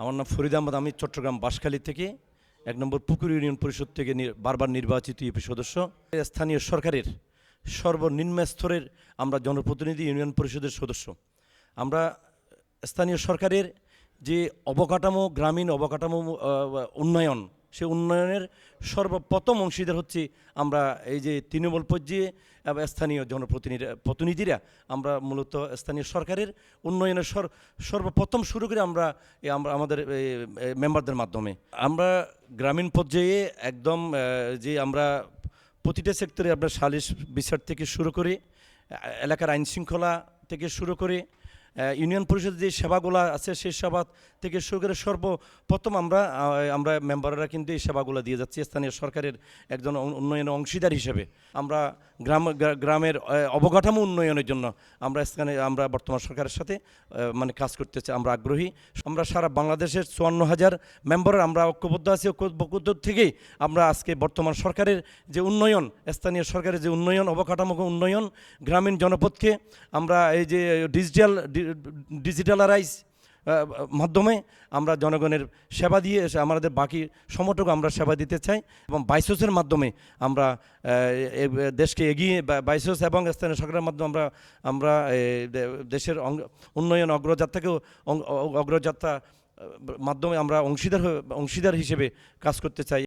আমার নাম ফরিদ আহমদ, আমি চট্টগ্রাম বাঁশখালী থেকে, এক নম্বর পুকুর ইউনিয়ন পরিষদ থেকে বারবার নির্বাচিত ইউপি সদস্য। স্থানীয় সরকারের সর্বনিম্ন স্তরের আমরা জনপ্রতিনিধি ইউনিয়ন পরিষদের সদস্য। আমরা স্থানীয় সরকারের যে অবকাঠামো, গ্রামীণ অবকাঠামো উন্নয়ন সে উন্নয়নের সর্বপ্রথম অংশীদার হচ্ছে আমরা এই যে তৃণমূল পর্যায়ে স্থানীয় জনপ্রতিনিধি, প্রতিনিধিরা। আমরা মূলত স্থানীয় সরকারের উন্নয়নের সর, সর্বপ্রথম শুরু করে আমরা আমরা আমাদের মেম্বারদের মাধ্যমে। আমরা গ্রামীণ পর্যায়ে একদম যে আমরা প্রতিটা সেক্টরে আমরা সালিশ বিচার থেকে শুরু করে এলাকার আইনশৃঙ্খলা থেকে শুরু করে ইউনিয়ন পরিষদের যে সেবাগুলো আছে সেই সেবা থেকে শুরু করে সর্বপ্রথম আমরা আমরা মেম্বাররা কিন্তু এই সেবাগুলো দিয়ে যাচ্ছি, স্থানীয় সরকারের একজন উন- উন্নয়নের অংশীদার হিসেবে। আমরা গ্রাম গ্রামের অবকাঠামো উন্নয়নের জন্য আমরা স্থানে, আমরা বর্তমান সরকারের সাথে মানে কাজ করতে চাই আমরা আগ্রহী। আমরা সারা বাংলাদেশের চুয়ান্ন হাজার মেম্বারের আমরা ঐক্যবদ্ধ আছি, ঐক্যবদ্ধ থেকেই আমরা আজকে বর্তমান সরকারের যে উন্নয়ন, স্থানীয় সরকারের যে উন্নয়ন অবকাঠামো উন্নয়ন, গ্রামীণ জনপদকে আমরা এই যে, ডিজিটাল ডিজিটালারাইজ মাধ্যমে আমরা জনগণের সেবা দিয়ে আমাদের বাকি সমটুকু আমরা সেবা দিতে চাই এবং বাইসোসের মাধ্যমে আমরা দেশকে এগিয়ে বাইসোস এবং স্থানীয় সরকারের মাধ্যমে আমরা আমরা দেশের উন্নয়ন অগ্রযাত্রাকেও অগ্রযাত্রা মাধ্যমে আমরা অংশীদার অংশীদার হিসেবে কাজ করতে চাই।